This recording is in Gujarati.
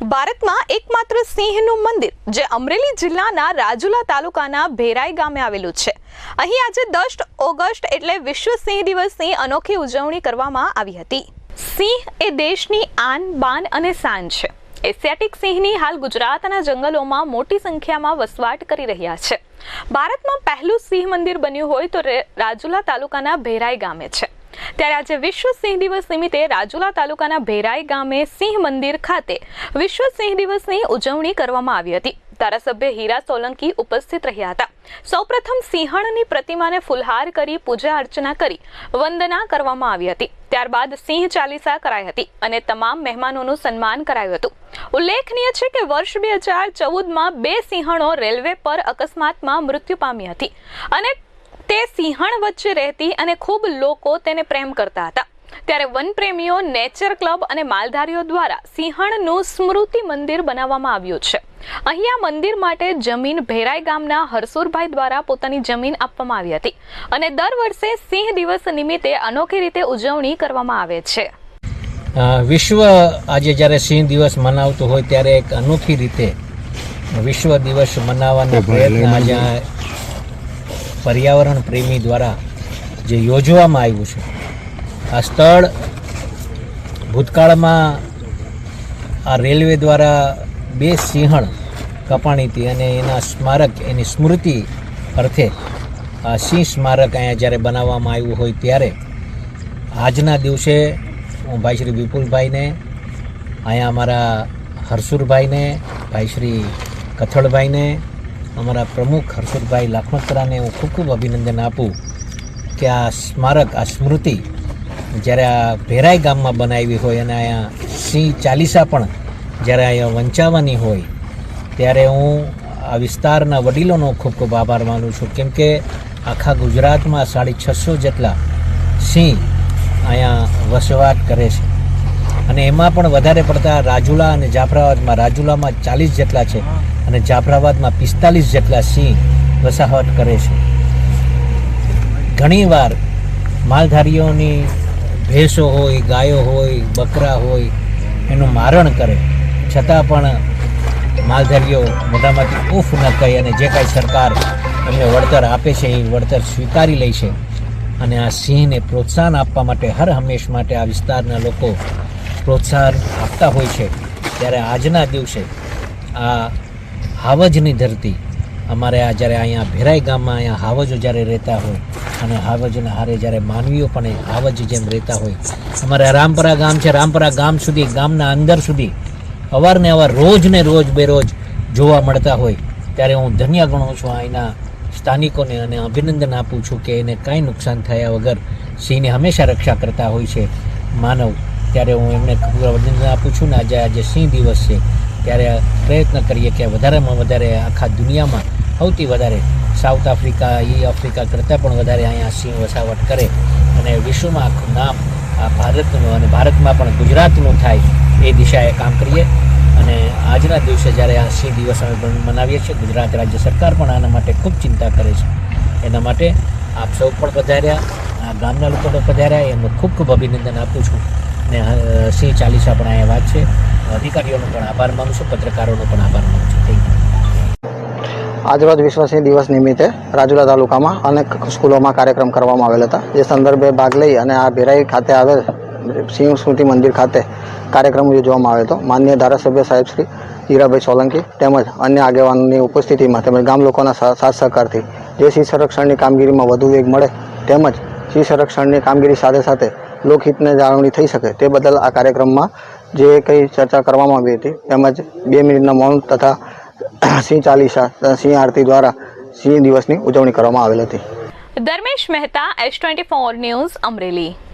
ભારતમાં એકમાત્ર સિંહનું મંદિર, જે અમરેલી જિલ્લાના રાજુલા તાલુકાના ભેરાઈ ગામે આવેલું છે. અહીં આજે દસ ઓગસ્ટ એટલે વિશ્વ સિંહ દિવસની અનોખી ઉજવણી કરવામાં આવી હતી. સિંહ એ દેશની આન, બાન અને શાન છે. એશિયાટિક સિંહની હાલ ગુજરાતના જંગલોમાં મોટી સંખ્યામાં વસવાટ કરી રહ્યા છે. ભારતમાં પહેલું સિંહ મંદિર બન્યું હોય તો રાજુલા તાલુકાના ભેરાઈ ગામે છે. ત્યારે આજે વિશ્વ સિંહ દિવસ નિમિત્તે રાજુલા તાલુકાના ભેરાઈ ગામે સિંહ મંદિર ખાતે વિશ્વ સિંહ દિવસની ઉજવણી કરવામાં આવી હતી. ધારાસભ્ય હીરા સોલંકી ઉપસ્થિત રહ્યા હતા. સૌપ્રથમ સિંહણની પ્રતિમાને ફુલહાર કરી પૂજા અર્ચના કરી વંદના કરવામાં આવી હતી. ત્યારબાદ સિંહ ચાલીસા કરાઈ હતી અને તમામ મહેમાનોનું સન્માન કરાયું હતું. ઉલ્લેખનીય છે કે વર્ષ બે હજાર ચૌદમાં બે સિંહણો રેલવે પર અકસ્માતમાં મૃત્યુ પામી હતી અને તે સિંહણ વચ્ચે રહેતી અને ખૂબ લોકો તેને પ્રેમ કરતા હતા. ત્યારે વનપ્રેમીઓ નેચર ક્લબ અને માલધારીઓ દ્વારા સિંહણનું સ્મૃતિ મંદિર બનાવવામાં આવ્યું છે. અહીંયા મંદિર માટે જમીન ભેરાઈ ગામના હરસુરભાઈ દ્વારા પોતાની જમીન આપવામાં આવી હતી અને દર વર્ષે સિંહ દિવસ નિમિત્તે અનોખી રીતે ઉજવણી કરવામાં આવે છે. વિશ્વ આજે જ્યારે સિંહ દિવસ મનાવતો હોય ત્યારે એક અનોખી રીતે વિશ્વ દિવસ મનાવવાના પ્રયત્ન આજે પર્યાવરણ પ્રેમી દ્વારા જે યોજવામાં આવ્યું છે. આ સ્થળ ભૂતકાળમાં આ રેલવે દ્વારા બે સિંહણ કપાણી હતી અને એના સ્મારક, એની સ્મૃતિ અર્થે આ સિંહ સ્મારક અહીંયા જ્યારે બનાવવામાં આવ્યું હોય ત્યારે આજના દિવસે હું ભાઈ શ્રી વિપુલભાઈને, અહીંયા અમારા હરસુરભાઈને, ભાઈ શ્રી કથળભાઈને અમારા પ્રમુખ હર્ષદભાઈ લાખમતરાને હું ખૂબ ખૂબ અભિનંદન આપું કે આ સ્મારક, આ સ્મૃતિ જ્યારે આ ભેરાઈ ગામમાં બનાવી હોય અને અહીંયા સિંહ ચાલીસા પણ જ્યારે અહીંયા વંચાવાની હોય, ત્યારે હું આ વિસ્તારના વડીલોનો ખૂબ ખૂબ આભાર માનું છું. કેમ કે આખા ગુજરાતમાં સાડી છસો જેટલા સિંહ અહીંયા વસવાટ કરે છે. અને એમાં પણ વધારે પડતા રાજુલા અને જાફરાબાદમાં રાજુલામાં ચાલીસ જેટલા છે. અને જાફરાબાદમાં પિસ્તાલીસ જેટલા સિંહ વસાહત કરે છે. ઘણીવાર માલધારીઓની ભેંસો હોય, ગાયો હોય, બકરા હોય, એનું મારણ કરે. છતાં પણ માલધારીઓ મોઢામાંથી ઉફ ન કહી અને જે કાંઈ સરકાર એમને વળતર આપે છે, એ વળતર સ્વીકારી લે છે. અને આ સિંહને પ્રોત્સાહન આપવા માટે હર હંમેશ માટે આ વિસ્તારના લોકો પ્રોત્સાહન આપતા હોય છે. ત્યારે આજના દિવસે આ હાવજની ધરતી. અમારે આ જ્યારે અહીંયા ભેરાઈ ગામમાં અહીંયા હાવજો જ્યારે રહેતા હોય અને હાવજના હારે જ્યારે માનવીઓ પણ એ હાવજ જેમ રહેતા હોય. અમારે રામપરા ગામ છે, રામપરા ગામ સુધી, ગામના અંદર સુધી અવારને અવાર, રોજ ને રોજ બેરોજ જોવા મળતા હોય. ત્યારે હું ધન્ય ગણું છું અહીંના સ્થાનિકોને અને અભિનંદન આપું છું કે એને કાંઈ નુકસાન થયા વગર સિંહને હંમેશા રક્ષા કરતા હોય છે. માનવ, ત્યારે હું એમને અભિનંદન આપું છું ને આજે આજે સિંહ દિવસ છે. ત્યારે પ્રયત્ન કરીએ કે વધારેમાં વધારે આખા દુનિયામાં સૌથી વધારે સાઉથ આફ્રિકા, ઈ આફ્રિકા કરતાં પણ વધારે અહીંયા સિંહ વસાવટ કરે અને વિશ્વમાં આખું નામ આ ભારતનું અને ભારતમાં પણ ગુજરાતનું થાય એ દિશાએ કામ કરીએ. અને આજના દિવસે જ્યારે આ સિંહ દિવસ અમે મનાવીએ છીએ, ગુજરાત રાજ્ય સરકાર પણ આના માટે ખૂબ ચિંતા કરે છે. એના માટે આપ સૌ પણ પધાર્યા, આ ગામના લોકો પણ પધાર્યા, એમનું ખૂબ ખૂબ અભિનંદન આપું છું. અને સિંહ ચાલીસા પણ અહીંયા વાત છે. અધિકારીઓનો પણ આભાર માનું છું, પત્રકારોનો પણ આભાર માનું છું. થેન્ક યુ આજરોજ વિશ્વ દિવસ નિમિત્તે રાજુલા તાલુકામાં અનેક સ્કૂલોમાં કાર્યક્રમ કરવામાં આવેલ હતા. જે સંદર્ભે ભાગ લઈ અને આ ભેરાઈ ખાતે આવેલ સિંહ સ્મૃતિ મંદિર ખાતે કાર્યક્રમ યોજવામાં આવ્યો હતો. માન્ય ધારાસભ્ય સાહેબ શ્રી હીરાભાઈ સોલંકી તેમજ અન્ય આગેવાનોની ઉપસ્થિતિમાં તેમજ ગામ લોકોના સાથ સહકારથી જે સિંહ સંરક્ષણની કામગીરીમાં વધુ વેગ મળે તેમજ સિંહ સંરક્ષણની કામગીરી સાથે સાથે લોકહિતને જાળવણી થઈ શકે તે બદલ આ કાર્યક્રમમાં જે કંઈ ચર્ચા કરવામાં આવી હતી, તેમજ બે મિનિટના મૌન તથા સિંહ ચાલીસા સિંહ આરતી દ્વારા સિંહ દિવસની ઉજવણી કરવામાં આવેલ હતી. Dharmesh Mehta, S twenty four news Amreli.